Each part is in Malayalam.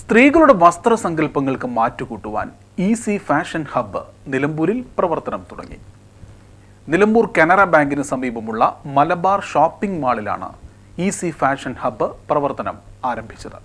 സ്ത്രീകളുടെ വസ്ത്രസങ്കല്പങ്ങൾക്ക് മാറ്റുകൂട്ടുവാൻ ഈസി ഫാഷൻ ഹബ്ബ് നിലമ്പൂരിൽ പ്രവർത്തനം തുടങ്ങി. നിലമ്പൂർ കനറ ബാങ്കിന് സമീപമുള്ള മലബാർ ഷോപ്പിംഗ് മാളിലാണ് ഈസി ഫാഷൻ ഹബ്ബ് പ്രവർത്തനം ആരംഭിച്ചത്.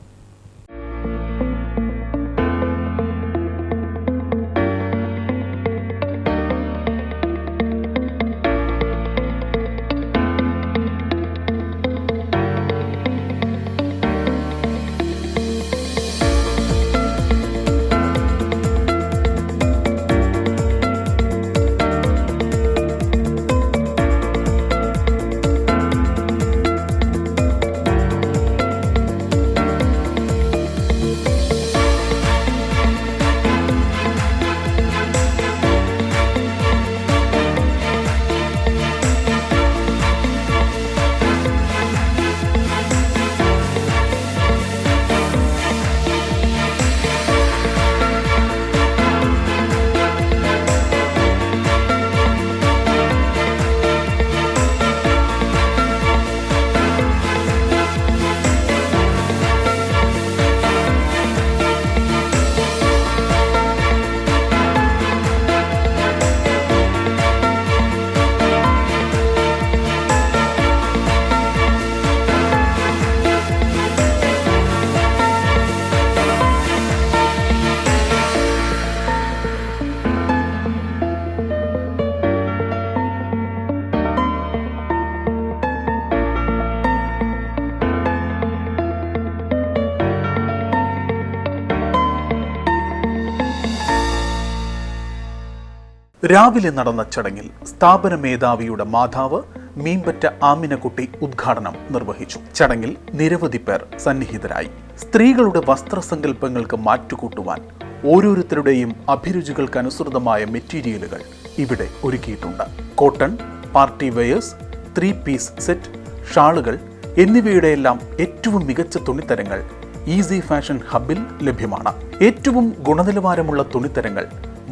രാവിലെ നടന്ന ചടങ്ങിൽ സ്ഥാപന മേധാവിയുടെ മാതാവ് മീമ്പറ്റ ആമിനക്കുട്ടി ഉദ്ഘാടനം നിർവഹിച്ചു. ചടങ്ങിൽ നിരവധി പേർ സന്നിഹിതരായി. സ്ത്രീകളുടെ വസ്ത്രസങ്കല്പങ്ങൾക്ക് മാറ്റുകൂട്ടുവാൻ ഓരോരുത്തരുടെയും അഭിരുചികൾക്കനുസൃതമായ മെറ്റീരിയലുകൾ ഇവിടെ ഒരുക്കിയിട്ടുണ്ട്. Cotton party wears three piece set ഷാളുകൾ എന്നിവയുടെയെല്ലാം ഏറ്റവും മികച്ച തുണിത്തരങ്ങൾ ഈസി ഫാഷൻ ഹബിൽ ലഭ്യമാണ്. ഏറ്റവും ഗുണനിലവാരമുള്ള തുണിത്തരങ്ങൾ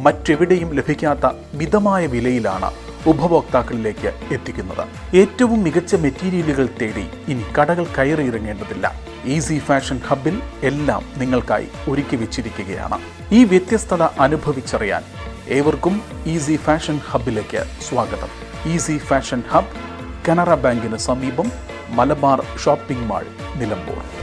മറ്റെവിടെയും ലഭിക്കാത്ത മിതമായ വിലയിലാണ് ഉപഭോക്താക്കളിലേക്ക് എത്തിക്കുന്നത്. ഏറ്റവും മികച്ച മെറ്റീരിയലുകൾ തേടി ഇനി കടകൾ കയറിയിറങ്ങേണ്ടതില്ല. ഈസി ഫാഷൻ ഹബിൽ എല്ലാം നിങ്ങൾക്കായി ഒരുക്കി വെച്ചിരിക്കുകയാണ്. ഈ വ്യത്യസ്തത അനുഭവിച്ചറിയാൻ ഏവർക്കും ഈസി ഫാഷൻ ഹബിലേക്ക് സ്വാഗതം. ഈസി ഫാഷൻ ഹബ് കനറ ബാങ്കിന് സമീപം മലബാർ ഷോപ്പിംഗ് മാൾ നിലമ്പൂർ.